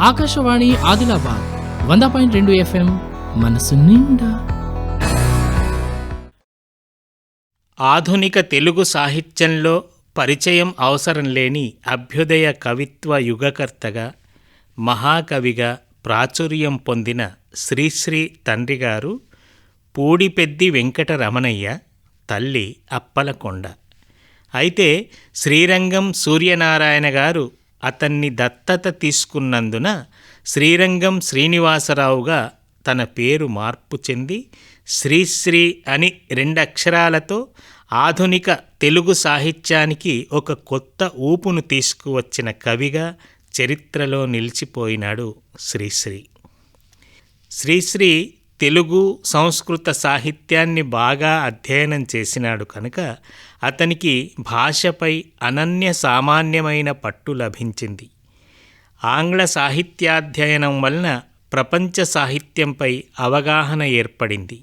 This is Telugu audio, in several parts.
ఆకాశవాణి ఆదిలాబాద్ వంద పాయింట్ రెండు ఎఫ్ఎం మనసు నిండా. ఆధునిక తెలుగు సాహిత్యంలో పరిచయం అవసరం లేని అభ్యుదయ కవిత్వ యుగకర్తగా మహాకవిగా ప్రాచుర్యం పొందిన శ్రీశ్రీ తండ్రి గారు పూడిపెద్ది వెంకటరమణయ్య తల్లి అప్పలకొండ. అయితే శ్రీరంగం సూర్యనారాయణ గారు అతన్ని దత్తత తీసుకున్నందున శ్రీరంగం శ్రీనివాసరావుగా తన పేరు మార్పు చెంది శ్రీశ్రీ అని రెండక్షరాలతో ఆధునిక తెలుగు సాహిత్యానికి ఒక కొత్త ఊపును తీసుకువచ్చిన కవిగా చరిత్రలో నిలిచిపోయినాడు శ్రీశ్రీ శ్రీశ్రీ తెలుగు సంస్కృత సాహిత్యాన్ని బాగా అధ్యయనం చేసినాడు కనుక అతనికి భాషపై అనన్య సామాన్యమైన పట్టు లభించింది. ఆంగ్ల సాహిత్యాధ్యయనం వలన ప్రపంచ సాహిత్యంపై అవగాహన ఏర్పడింది.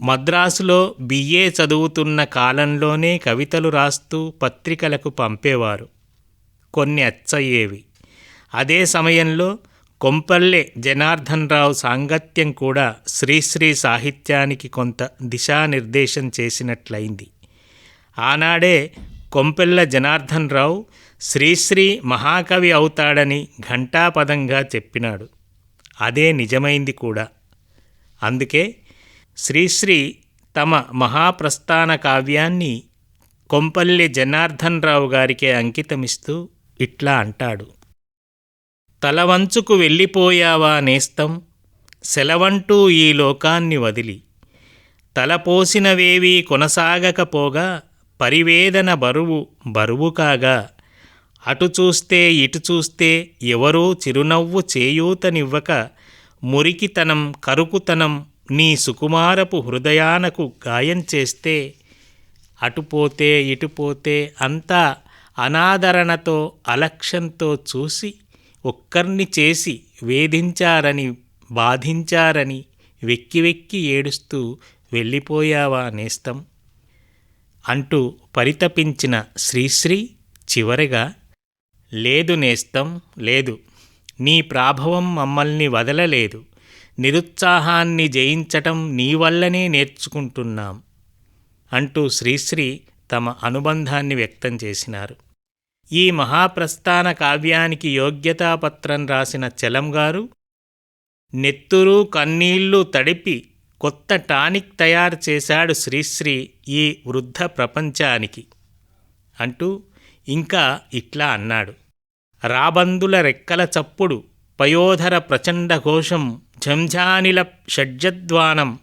మద్రాసులో బిఏ చదువుతున్న కాలంలోనే కవితలు రాస్తూ పత్రికలకు పంపేవారు. కొన్ని అచ్చయ్యేవి. అదే సమయంలో కొంపల్లె జనార్దనరావు సాంగత్యం కూడా శ్రీశ్రీ సాహిత్యానికి కొంత దిశానిర్దేశం చేసినట్లయింది. ఆనాడే కొంపెల్ల జనార్దనరావు శ్రీశ్రీ మహాకవి అవుతాడని ఘంటాపదంగా చెప్పినాడు. అదే నిజమైంది కూడా. అందుకే శ్రీశ్రీ తమ మహాప్రస్థాన కావ్యాన్ని కొంపల్లి జనార్దనరావు గారికే అంకితమిస్తూ ఇట్లా అంటాడు. తలవంచుకు వెళ్ళిపోయావా నేస్తం? సెలవంటూ ఈ లోకాన్ని వదిలి. తలపోసినవేవీ కొనసాగకపోగా పరివేదన బరువు బరువు కాగా. అటు చూస్తే ఇటు చూస్తే ఎవరూ చిరునవ్వు చేయూతనివ్వక మురికితనం కరుకుతనం నీ సుకుమారపు హృదయానకు గాయం చేస్తే అటుపోతే ఇటుపోతే అంతా అనాదరణతో అలక్ష్యంతో చూసి ఒక్కర్ని చేసి వేధించారని బాధించారని వెక్కి వెక్కి ఏడుస్తూ వెళ్ళిపోయావా నేస్తం? అంటూ పరితపించిన శ్రీశ్రీ చివరిగా లేదు నేస్తం లేదు. నీ ప్రాభవం మమ్మల్ని వదలలేదు. నిరుత్సాహాన్ని జయించటం నీ వల్లనే నేర్చుకుంటున్నాం అంటూ శ్రీశ్రీ తమ అనుబంధాన్ని వ్యక్తం చేసినారు. ఈ మహాప్రస్థాన కావ్యానికి యోగ్యతాపత్రం రాసిన చలం గారు నెత్తురు కన్నీళ్ళు తడిపి కొత్త టానిక్ తయారు చేశాడు శ్రీశ్రీ ఈ వృద్ధ ప్రపంచానికి అంటూ ఇంకా ఇట్లా అన్నాడు. రాబందుల రెక్కల చప్పుడు పయోధర ప్రచండ ఘోషం ఝంఝానిల షడ్జద్వానం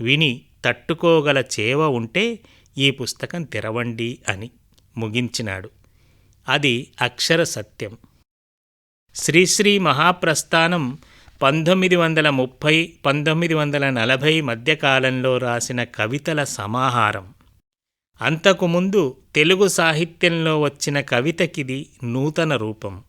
విని తట్టుకోగల చేవ ఉంటే ఈ పుస్తకం తెరవండి అని ముగించినాడు. అది అక్షర సత్యం. శ్రీశ్రీ మహాప్రస్థానం పంతొమ్మిది వందల ముప్పై పంతొమ్మిది వందల నలభై మధ్యకాలంలో రాసిన కవితల సమాహారం. అంతకుముందు తెలుగు సాహిత్యంలో వచ్చిన కవితకిది నూతన రూపం.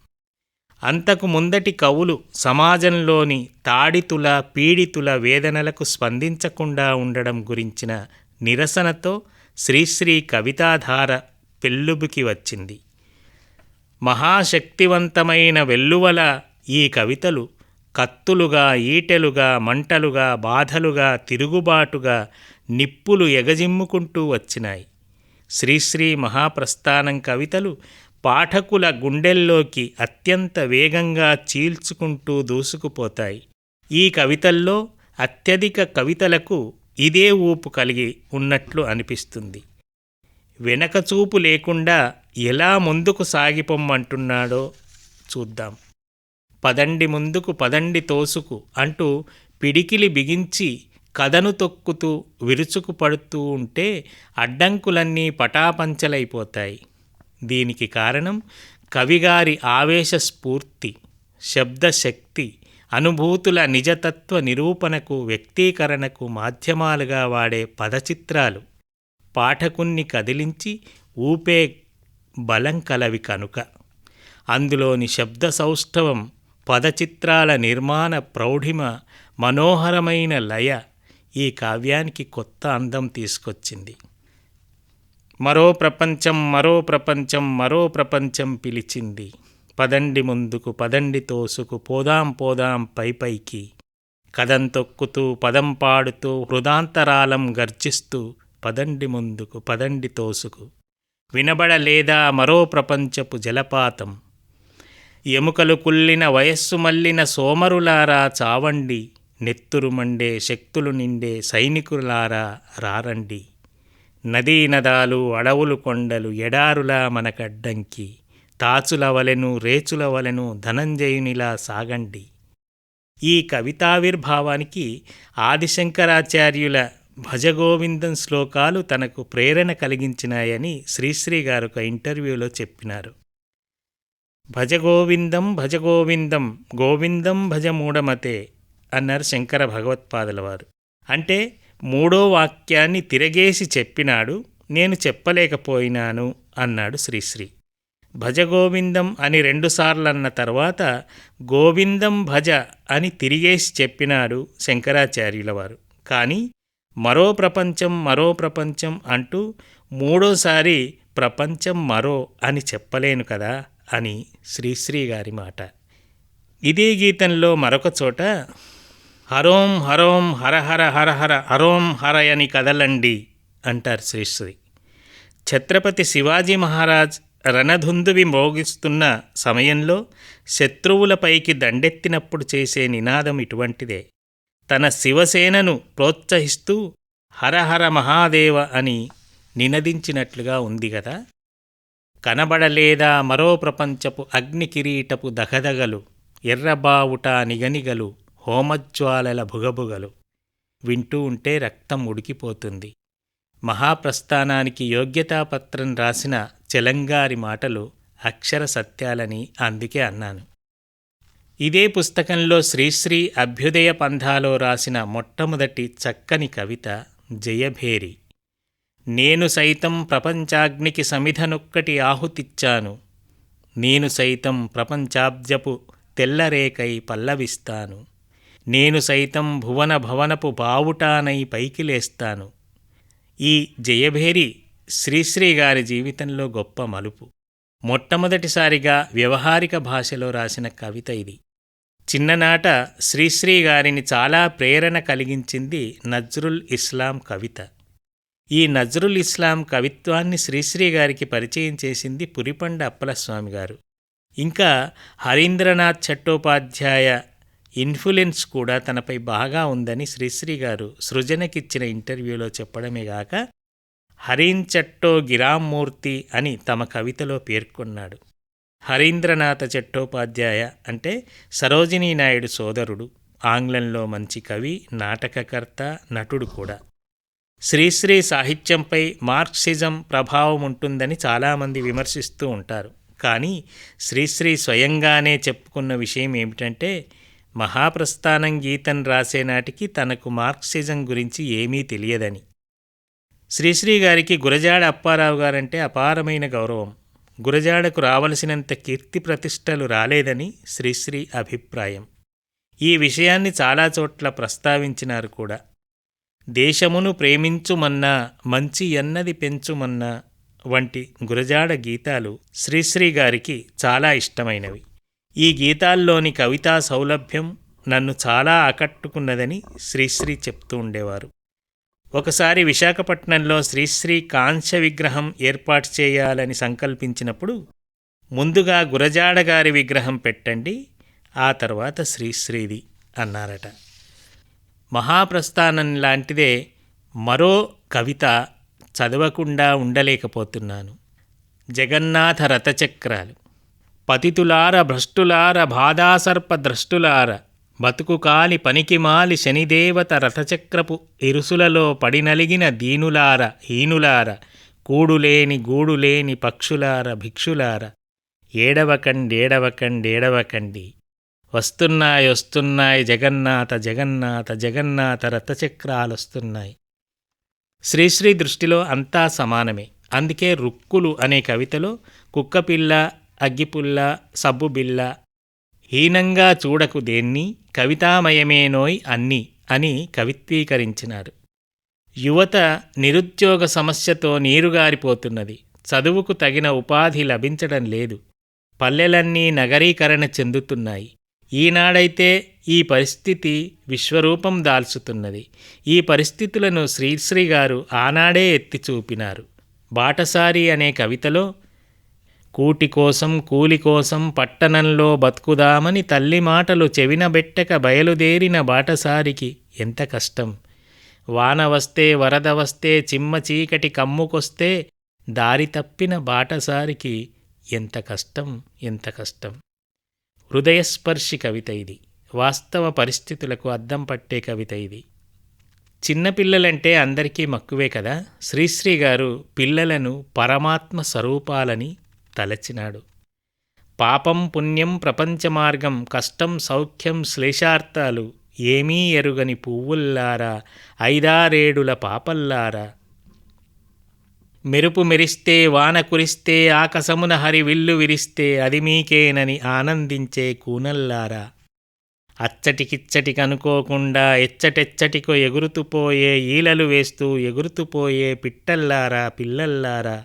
అంతకు ముందటి కవులు సమాజంలోని తాడితుల పీడితుల వేదనలకు స్పందించకుండా ఉండడం గురించిన నిరసనతో శ్రీశ్రీ కవితాధార పెల్లుబుకి వచ్చింది. మహాశక్తివంతమైన వెల్లువల ఈ కవితలు కత్తులుగా ఈటెలుగా మంటలుగా బాధలుగా తిరుగుబాటుగా నిప్పులు ఎగజిమ్ముకుంటూ వచ్చినాయి. శ్రీశ్రీ మహాప్రస్థానం కవితలు పాఠకుల గుండెల్లోకి అత్యంత వేగంగా చీల్చుకుంటూ దూసుకుపోతాయి. ఈ కవితల్లో అత్యధిక కవితలకు ఇదే ఊపు కలిగి ఉన్నట్లు అనిపిస్తుంది. వెనకచూపు లేకుండా ఎలా ముందుకు సాగిపోమ్మంటున్నాడో చూద్దాం. పదండి ముందుకు పదండి తోసుకు అంటూ పిడికిలి బిగించి కథను తొక్కుతూ విరుచుకు పడుతూ ఉంటే అడ్డంకులన్నీ పటాపంచలైపోతాయి. దీనికి కారణం కవిగారి ఆవేశ స్ఫూర్తి శబ్దశక్తి అనుభూతుల నిజతత్వ నిరూపణకు వ్యక్తీకరణకు మాధ్యమాలుగా వాడే పదచిత్రాలు. పాఠకుణ్ణి కదిలించి ఊపే బలం కలవి కనుక. అందులోని శబ్ద సౌష్ఠవం పదచిత్రాల నిర్మాణ ప్రౌఢిమ మనోహరమైన లయ ఈ కావ్యానికి కొత్త అందం తీసుకొచ్చింది. మరో ప్రపంచం మరో ప్రపంచం మరో ప్రపంచం పిలిచింది. పదండి ముందుకు పదండి తోసుకు పోదాం పోదాం పై పైకి. కదం తొక్కుతూ పదం పాడుతూ హృదాంతరాలం గర్జిస్తూ పదండి ముందుకు పదండి తోసుకు. వినబడలేదా మరో ప్రపంచపు జలపాతం? ఎముకలు కుల్లిన వయస్సు మల్లిన సోమరులారా చావండి నెత్తురు మండే శక్తులు నిండే సైనికులారా రారండి. నదీ నదాలు అడవులు కొండలు ఎడారులా మనకడ్డంకి తాచుల వలెను రేచుల వలెను ధనంజయునిలా సాగండి. ఈ కవితావిర్భావానికి ఆదిశంకరాచార్యుల భజగోవిందం శ్లోకాలు తనకు ప్రేరణ కలిగించినాయని శ్రీశ్రీ గారు ఒక ఇంటర్వ్యూలో చెప్పినారు. భజగోవిందం భజగోవిందం గోవిందం భజ మూఢమతే అన్నారు శంకర భగవత్పాదుల వారు. అంటే మూడో వాక్యాన్ని తిరగేసి చెప్పినాడు నేను చెప్పలేకపోయినాను అన్నాడు శ్రీశ్రీ. భజగోవిందం అని రెండుసార్లు అన్న తర్వాత గోవిందం భజ అని తిరిగేసి చెప్పినాడు శంకరాచార్యుల వారు. కానీ మరో ప్రపంచం మరో ప్రపంచం అంటూ మూడోసారి ప్రపంచం మరో అని చెప్పలేను కదా అని శ్రీశ్రీ గారి మాట. ఇదే గీతంలో మరొక చోట హరోం హరోం హరహర హరహర హరోం హరయని కదలండి అంటారు శ్రీశ్రీ ఛత్రపతి శివాజీ మహారాజ్ రణధుందువి మోగిస్తున్న సమయంలో శత్రువులపైకి దండెత్తినప్పుడు చేసే నినాదం ఇటువంటిదే. తన శివసేనను ప్రోత్సహిస్తూ హరహర మహాదేవ అని నినదించినట్లుగా ఉంది కదా కనబడలేదా మరో ప్రపంచపు అగ్ని కిరీటపు దగదగలు ఎర్రబావుట నిగనిగలు హోమజ్వాలల భుగభుగలు? వింటూ ఉంటే రక్తం ఉడికిపోతుంది. మహాప్రస్థానానికి యోగ్యతాపత్రం రాసిన చెలంగారి మాటలు అక్షర సత్యాలని అందుకే అన్నాను. ఇదే పుస్తకంలో శ్రీశ్రీ అభ్యుదయ పంథాలో రాసిన మొట్టమొదటి చక్కని కవిత జయభేరి. నేను సైతం ప్రపంచాగ్నికి సమిధనొక్కటి ఆహుతిచ్చాను. నేను సైతం ప్రపంచాబ్జపు తెల్లరేకై పల్లవిస్తాను. నేను సైతం భువన భవనపు బావుటానై పైకి లేస్తాను ఈ జయభేరి శ్రీశ్రీ గారి జీవితంలో గొప్ప మలుపు. మొట్టమొదటిసారిగా వ్యవహారిక భాషలో రాసిన కవిత ఇది. చిన్ననాట శ్రీశ్రీ గారిని చాలా ప్రేరణ కలిగించింది నజ్రుల్ ఇస్లాం కవిత. ఈ నజ్రుల్ ఇస్లాం కవిత్వాన్ని శ్రీశ్రీ గారికి పరిచయం చేసింది పురిపండ అప్పలస్వామి గారు. ఇంకా హరీంద్రనాథ్ చట్టోపాధ్యాయ ఇన్ఫ్లుయెన్స్ కూడా తనపై బాగా ఉందని శ్రీశ్రీ గారు సృజనకిచ్చిన ఇంటర్వ్యూలో చెప్పడమే గాక హరీన్ చట్టో గిరామూర్తి అని తమ కవితలో పేర్కొన్నాడు. హరీంద్రనాథ చట్టోపాధ్యాయ అంటే సరోజినీ నాయుడు సోదరుడు ఆంగ్లంలో మంచి కవి నాటకకర్త నటుడు కూడా. శ్రీశ్రీ సాహిత్యంపై మార్క్సిజం ప్రభావం ఉంటుందని చాలామంది విమర్శిస్తూ ఉంటారు. కానీ శ్రీశ్రీ స్వయంగానే చెప్పుకున్న విషయం ఏమిటంటే మహాప్రస్థానం గీతం రాసేనాటికి తనకు మార్క్సిజం గురించి ఏమీ తెలియదని. శ్రీశ్రీ గారికి గురజాడ అప్పారావు గారంటే అపారమైన గౌరవం. గురజాడకు రావలసినంత కీర్తి ప్రతిష్టలు రాలేదని శ్రీశ్రీ అభిప్రాయం. ఈ విషయాన్ని చాలా చోట్ల ప్రస్తావించినారు కూడా. దేశమును ప్రేమించుమన్నా మంచి ఎన్నది పెంచుమన్నా వంటి గురజాడ గీతాలు శ్రీశ్రీ గారికి చాలా ఇష్టమైనవి. ఈ గీతాల్లోని కవితా సౌలభ్యం నన్ను చాలా ఆకట్టుకున్నదని శ్రీశ్రీ చెప్తూ ఉండేవారు. ఒకసారి విశాఖపట్నంలో శ్రీశ్రీ కాంస్య విగ్రహం ఏర్పాటు చేయాలని సంకల్పించినప్పుడు ముందుగా గురజాడ గారి విగ్రహం పెట్టండి ఆ తర్వాత శ్రీశ్రీది అన్నారట. మహాప్రస్థానం లాంటిదే మరో కవిత చదవకుండా ఉండలేకపోతున్నాను. జగన్నాథ రథచక్రాలు పతితులార భ్రష్టులార బాధాసర్ప ద్రష్టులార బతుకు కాలి పనికిమాలి శనిదేవత రథచక్రపు ఇరుసులలో పడినలిగిన దీనులార హీనులార కూడులేని గూడులేని పక్షులార భిక్షులార ఏడవకండేడవకండేడవకండి వస్తున్నాయి వస్తున్నాయి జగన్నాథ జగన్నాథ జగన్నాథ రథచక్రాలొస్తున్నాయి. శ్రీశ్రీ దృష్టిలో అంతా సమానమే. అందుకే రుక్కులు అనే కవితలో కుక్కపిల్ల అగ్గిపుల్ల సబ్బుబిల్ల హీనంగా చూడకు దేన్ని కవితామయమేనోయ్ అన్ని అని కవిత్వీకరించినారు యువత నిరుద్యోగ సమస్యతో నీరుగారిపోతున్నది. చదువుకు తగిన ఉపాధి లభించడం లేదు. పల్లెలన్నీ నగరీకరణ చెందుతున్నాయి. ఈనాడైతే ఈ పరిస్థితి విశ్వరూపం దాల్చుతున్నది. ఈ పరిస్థితులను శ్రీశ్రీ గారు ఆనాడే ఎత్తి చూపినారు బాటసారి అనే కవితలో కూటి కోసం కూలి కోసం పట్టణంలో బతుకుదామని తల్లి మాటలు చెవినబెట్టక బయలుదేరిన బాటసారికి ఎంత కష్టం. వాన వస్తే వరద వస్తే చిమ్మ చీకటి కమ్ముకొస్తే దారి తప్పిన బాటసారికి ఎంత కష్టం ఎంత కష్టం. హృదయస్పర్శి కవిత ఇది. వాస్తవ పరిస్థితులకు అద్దం పట్టే కవిత ఇది. చిన్నపిల్లలంటే అందరికీ మక్కువే కదా? శ్రీశ్రీ గారు పిల్లలను పరమాత్మ స్వరూపాలని తలచినాడు. పాపం పుణ్యం ప్రపంచ మార్గం కష్టం సౌఖ్యం శ్లేషార్థాలు ఏమీ ఎరుగని పువ్వుల్లారా ఐదారేడుల పాపల్లారా. మెరుపు మెరిస్తే వాన కురిస్తే ఆకసమున హరి విల్లు విరిస్తే అది మీకేనని ఆనందించే కూనల్లారా. అచ్చటికిచ్చటికనుకోకుండా ఎచ్చటెచ్చటికో ఎగురుతుపోయే ఈలలు వేస్తూ ఎగురుతుపోయే పిట్టల్లారా పిల్లల్లారా.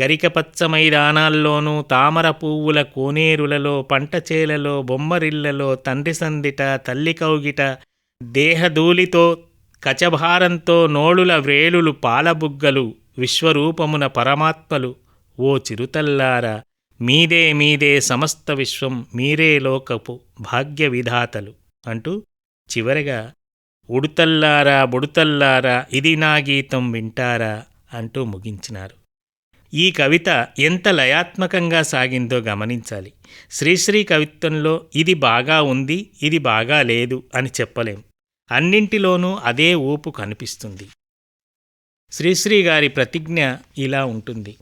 గరికపచ్చ మైదానాల్లోనూ తామర పువ్వుల కోనేరులలో పంటచేలలో బొమ్మరిళ్ళలో తండ్రి సందిట తల్లి కౌగిట దేహధూళితో కచభారంతో నోళుల వ్రేలులు పాలబుగ్గలు విశ్వరూపమున పరమాత్మలు. ఓ చిరుతల్లారా మీదే మీదే సమస్త విశ్వం మీరే లోకపు భాగ్య విధాతలు అంటూ చివరగా ఉడుతల్లారా బుడుతల్లారా ఇది నా గీతం వింటారా? అంటూ ముగించినారు. ఈ కవిత ఎంత లయాత్మకంగా సాగిందో గమనించాలి. శ్రీశ్రీ కవిత్వంలో ఇది బాగా ఉంది ఇది బాగా లేదు అని చెప్పలేం. అన్నింటిలోనూ అదే ఊపు కనిపిస్తుంది. శ్రీశ్రీ గారి ప్రతిజ్ఞ ఇలా ఉంటుంది.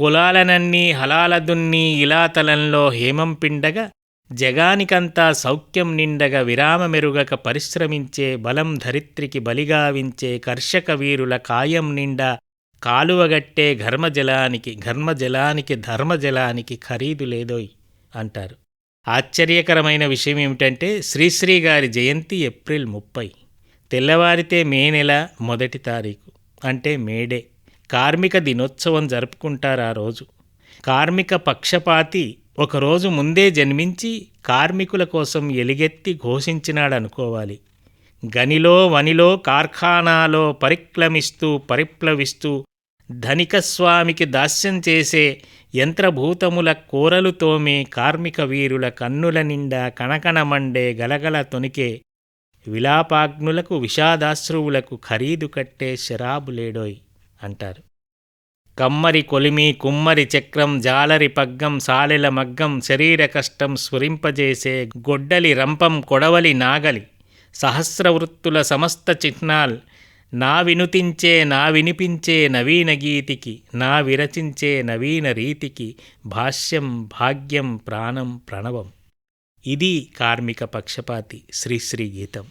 పొలాలనన్నీ హలాలదున్ని ఇలాతలంలో హేమం పిండగా జగానికంతా సౌఖ్యం నిండగా విరామమెరుగక పరిశ్రమించే బలం ధరిత్రికి బలిగావించే కర్షక వీరుల కాయం నిండా కాలువగట్టే ఘర్మజలానికి ఘర్మజలానికి ధర్మజలానికి ఖరీదు లేదోయ్ అంటారు. ఆశ్చర్యకరమైన విషయం ఏమిటంటే శ్రీశ్రీ గారి జయంతి ఏప్రిల్ ముప్పై. తెల్లవారితే మే నెల మొదటి తారీఖు అంటే మేడే. కార్మిక దినోత్సవం జరుపుకుంటారు ఆ రోజు. కార్మిక పక్షపాతి ఒకరోజు ముందే జన్మించి కార్మికుల కోసం ఎలుగెత్తి ఘోషించినాడనుకోవాలి. గనిలో వనిలో కార్ఖానాలో పరిక్లమిస్తూ పరిప్లవిస్తూ ధనికస్వామికి దాస్యం చేసే యంత్రభూతముల కోరలు తోమే కార్మిక వీరుల కన్నుల నిండా కణకణమండే గలగల తొనికే విలాపాగ్నులకు విషాదాశ్రువులకు ఖరీదు కట్టే శరాబులేడోయ్ అంటారు. కమ్మరి కొలిమి కుమ్మరి చక్రం జాలరి పగ్గం సాలెల మగ్గం శరీర కష్టం స్ఫురింపజేసే గొడ్డలి రంపం కొడవలి నాగలి సహస్రవృత్తుల సమస్త చిహ్నాల్ నా వినుతించే నా వినిపించే నవీన గీతికి నా విరచించే నవీన రీతికి భాష్యం భాగ్యం ప్రాణం ప్రణవం. ఇది కార్మిక పక్షపాతి శ్రీశ్రీ గీతం.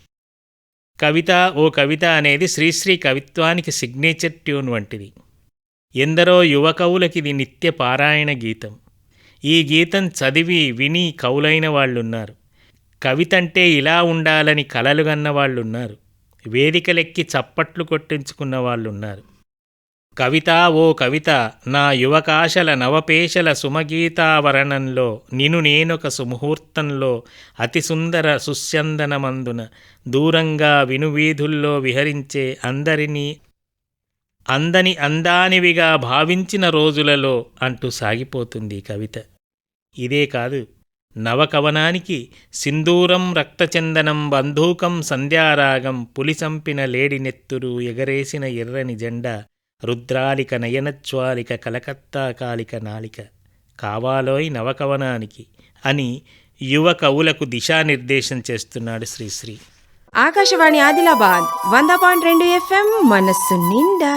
కవిత ఓ కవిత అనేది శ్రీశ్రీ కవిత్వానికి సిగ్నేచర్ ట్యూన్ వంటిది. ఎందరో యువ కవులకిది నిత్య పారాయణ గీతం. ఈ గీతం చదివి విని కవులైన వాళ్ళున్నారు. కవితంటే ఇలా ఉండాలని కలలుగన్న వాళ్ళున్నారు. వేదికలెక్కి చప్పట్లు కొట్టించుకున్న వాళ్ళున్నారు. కవిత ఓ కవిత నా యువకాశల నవపేశల సుమగీతావరణంలో నిను నేనొక సుముహూర్తంలో అతి సుందర సుస్యందనమందున దూరంగా వినువీధుల్లో విహరించే అందరినీ అందని అందానివిగా భావించిన రోజులలో అంటూ సాగిపోతుంది కవిత. ఇదే కాదు నవకవనానికి సింధూరం రక్తచందనం బంధూకం సంధ్యారాగం పులిసంపిన లేడినెత్తురు ఎగరేసిన ఎర్రని జెండా రుద్రాలిక నయనజ్వాలిక కలకత్తా కాలిక నాలిక. కావాలోయ్ నవకవనానికి అని యువ కవులకు దిశానిర్దేశం చేస్తున్నాడు శ్రీశ్రీ ఆకాశవాణి ఆదిలాబాద్ వంద పాయింట్ రెండు ఎఫ్ఎం మనస్సు నిండా.